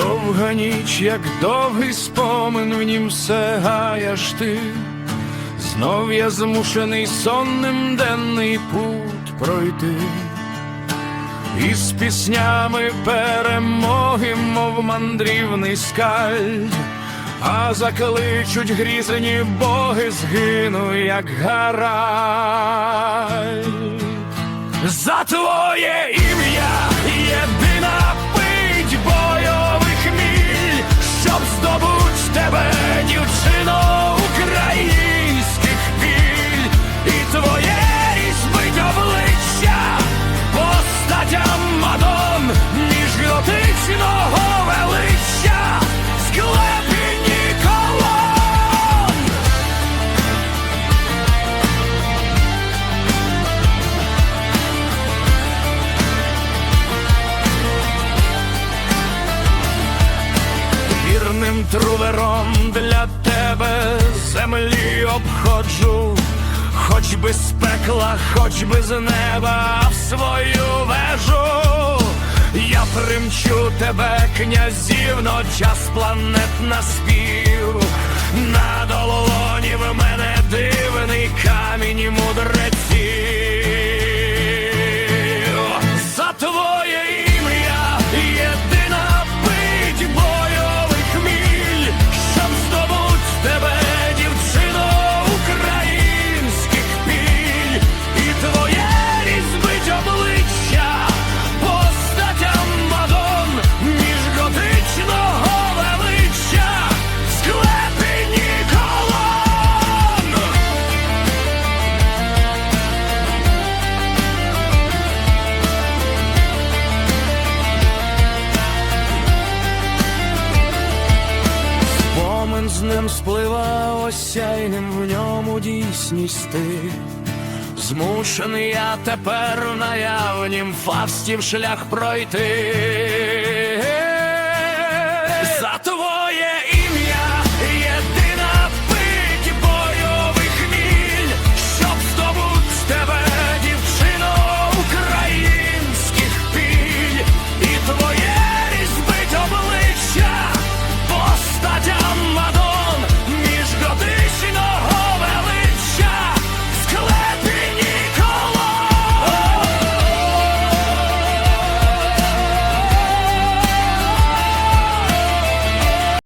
Довга ніч, як довгий спомин, в нім все гаяш ти. Знов я змушений сонним денний путь пройти. Із піснями перемоги, мов мандрівний скальд, а закличуть грізені боги, згину, як гараль. За твоє ім'я step вірним трувером для тебе землі обходжу, хоч би з пекла, хоч би з неба в свою вежу. Я примчу тебе, князівно, час планет на спів. На долоні в мене дивний камінь мудреців. З ним сплива осяйним в ньому дійсність ти. Змушений я тепер наявнім фавстів шлях пройти.